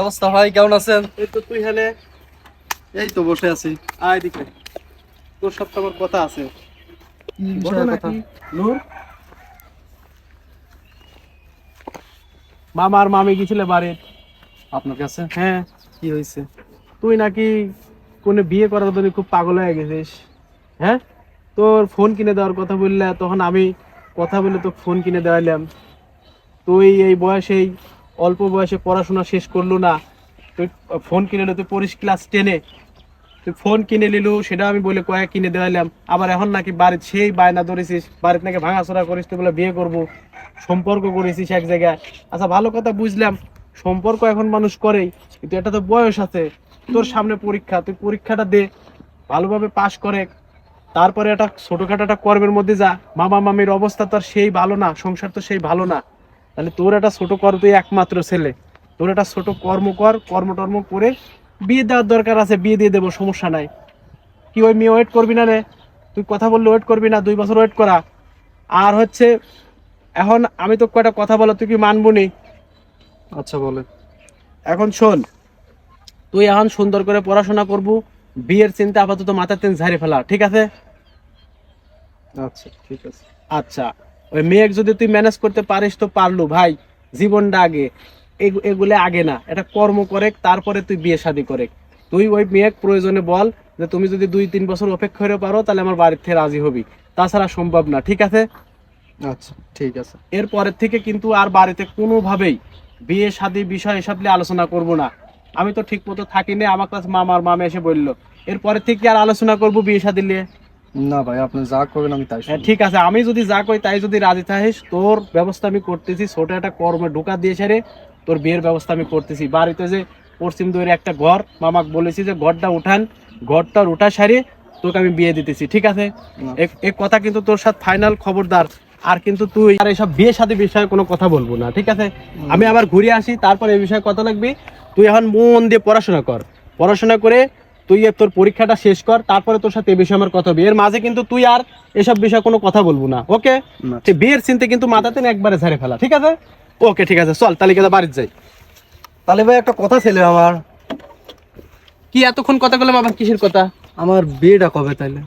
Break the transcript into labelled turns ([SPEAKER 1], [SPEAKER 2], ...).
[SPEAKER 1] অবস্থা ভাই কেমন আছেন?
[SPEAKER 2] এই তো তুই হেলে।
[SPEAKER 1] এই তো বসে আছি।
[SPEAKER 2] আয় দিকে। তোর সাথে আমার কথা আছে।
[SPEAKER 1] কি বিষয়ে কথা।
[SPEAKER 2] নূর? মামা আর মামি গেছিলে বাড়ির।
[SPEAKER 1] আপনার কাছে?
[SPEAKER 2] হ্যাঁ।
[SPEAKER 1] কি হয়েছে?
[SPEAKER 2] তুই নাকি কোনে বিয়ে করার জন্য খুব পাগল হয়ে গেছিস হ্যাঁ? তোর ফোন কিনে দেওয়ার কথা বললে, তখন আমি কথা বলে তো ফোন কিনে দেওয়াইলাম। তুই এই বয়সেই, অল্প বয়সে পড়াশোনা শেষ করল না, তুই ফোন কিনে তুই পড়িস ক্লাস টেনে তুই ফোন কিনে নিলু, সেটা আমি বলে কয়েক কিনে দেওয়াইলাম। আবার এখন নাকি বাড়ির সেই বায়না ধরেছিস বাড়িতে নাকি ভাঙাচোরা করিস, তুই বলে বিয়ে করব, সম্পর্ক করেছিস এক জায়গায়। আচ্ছা ভালো কথা বুঝলাম, সম্পর্ক এখন মানুষ করেই, কিন্তু এটা তো বয়স আছে। তোর সামনে পরীক্ষা তুই পরীক্ষাটা দে ভালোভাবে পাশ করে তারপরে একটা ছোটখাটো একটা কর্মের মধ্যে যা মামা মামির অবস্থা তো আর সেই ভালো না সংসার তো সেই ভালো না। তাহলে তোর একটা ছোট কর তুই একমাত্র ছেলে। তোর একটা ছোট কর্ম কর কর্ম টর্ম করে বিয়ে দেওয়ার দরকার আছে বিয়ে দিয়ে দেবো সমস্যা নাই। কি ওই মেয়ে ওয়েট করবি না রে? তুই কথা বললে ওয়েট করবি না দুই বছর ওয়েট করা। আর হচ্ছে এখন আমি তো কয়টা কথা বলো তুই কি মানবো নি?
[SPEAKER 1] আচ্ছা বলে
[SPEAKER 2] এখন শোন তুই এখন সুন্দর করে পড়াশোনা করবু বিয়ের চিন্তা আপাতত মাথার তেন ঝাড়ে ফেলা ঠিক আছে?
[SPEAKER 1] আচ্ছা ঠিক আছে।
[SPEAKER 2] আচ্ছা ওই মেয়ে যদি তুই ম্যানেজ করতে পারিস তো পারলু ভাই জীবনটা আগে। এগু- এগুলো আগে না এটা কর্ম করে তারপরে তুই বিয়ে শাদি করে তুই ওই মেয়ে প্রয়োজনে বল যে তুমি যদি দুই তিন বছর অপেক্ষা করে পারো তাহলে আমার বাড়ির থেকে রাজি হবি। তাছাড়া সম্ভব না ঠিক আছে?
[SPEAKER 1] আচ্ছা ঠিক আছে।
[SPEAKER 2] এরপরের থেকে কিন্তু আর বাড়িতে কোনোভাবেই বিয়ে শাদি বিষয় এসব নিয়ে আলোচনা করব না। আমি তো ঠিক মতো থাকি না আমার কাছে মামার মামা এসে বলল। এরপরে থেকে আর আলোচনা করব বিয়ে শাদি নিয়ে?
[SPEAKER 1] না ভাই আপনি যা করবেন আমি তাই
[SPEAKER 2] হ্যাঁ, ঠিক আছে আমি যদি যা কই তাই যদি রাজি থাকিস তোর ব্যবস্থা আমি করতেছি ছোট একটা কর্মে ঢোকা দিয়ে সেরে তোর বিয়ের ব্যবস্থা আমি করতেছি। বাড়িতে যে পশ্চিম দইয়ের একটা ঘর মামাক বলেছি যে ঘরটা উঠান ঘরটা উঠা সারি তোকে আমি বিয়ে দিতেছি ঠিক আছে? এ- এ কথা কিন্তু তোর সাথে ফাইনাল খবরদার আর কিন্তু তুই আর এইসব বিয়ে সাথে বিষয়ে কোনো কথা বলব না ঠিক আছে? আমি আবার ঘুরে আসি তারপর এই বিষয়ে কথা লাগবি। তুই এখন মন দিয়ে পড়াশোনা কর। পড়াশোনা করে তুই এ তোর পরীক্ষাটা শেষ কর তারপরে তোর সাথে এই বিষয়ে আমার কথা হবে। এর মাঝে কিন্তু তুই আর এসব বিষয়ে কোনো কথা বলব না ওকে? বিয়ের চিন্তে কিন্তু মাথাতে না একবারে ঝাড়ে ফেলা ঠিক আছে? ওকে ঠিক আছে চল তাহলে কিন্তু বাড়িতে যাই।
[SPEAKER 1] তাহলে ভাই একটা কথা ছিল আমার।
[SPEAKER 2] কি এতক্ষণ কথা বললাম আবার কিসের কথা?
[SPEAKER 1] আমার বিয়েটা কবে তাইলে